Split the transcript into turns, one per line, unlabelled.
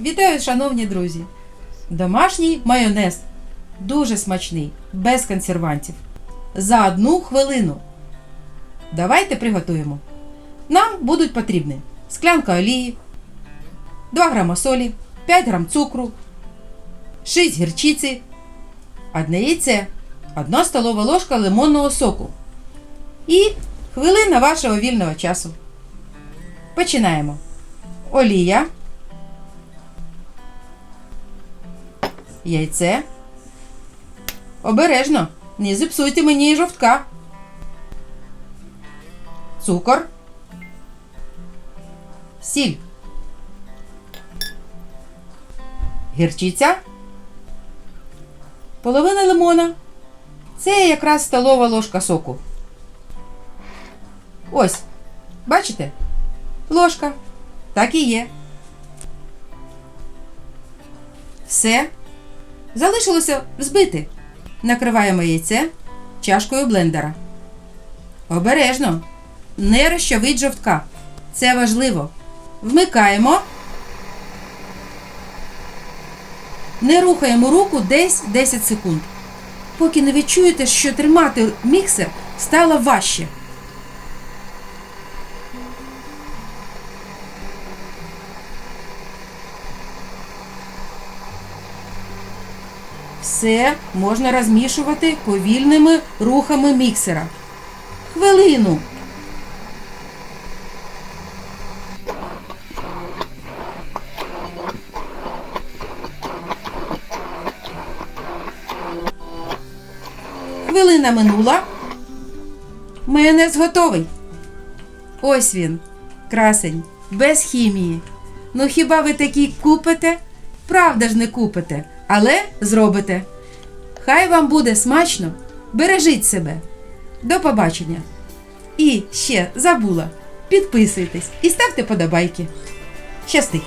Вітаю, шановні друзі! Домашній майонез. Дуже смачний, без консервантів. За одну хвилину. Давайте приготуємо. Нам будуть потрібні склянка олії, 2 грама солі, 5 грам цукру, 6 гірчиці, одне яйце, 1 столова ложка лимонного соку і хвилина вашого вільного часу. Починаємо. Олія. Яйце. Обережно. Не зіпсуйте мені жовтка. Цукор. Сіль. Гірчиця. Половина лимона. Це якраз столова ложка соку. Ось. Бачите? Ложка. Так і є. Все. Залишилося взбити. Накриваємо яйце чашкою блендера. Обережно. Не розчавить жовтка. Це важливо. Вмикаємо. Не рухаємо руку десь 10 секунд. Поки не відчуєте, що тримати міксер стало важче. Все можна розмішувати повільними рухами міксера. Хвилину. Хвилина минула. Майонез готовий. Ось він, красень, без хімії. Ну хіба ви такий купите? Правда ж не купите, але зробите. Хай вам буде смачно. Бережіть себе. До побачення. І ще забула. Підписуйтесь і ставте подобайки. Щасти!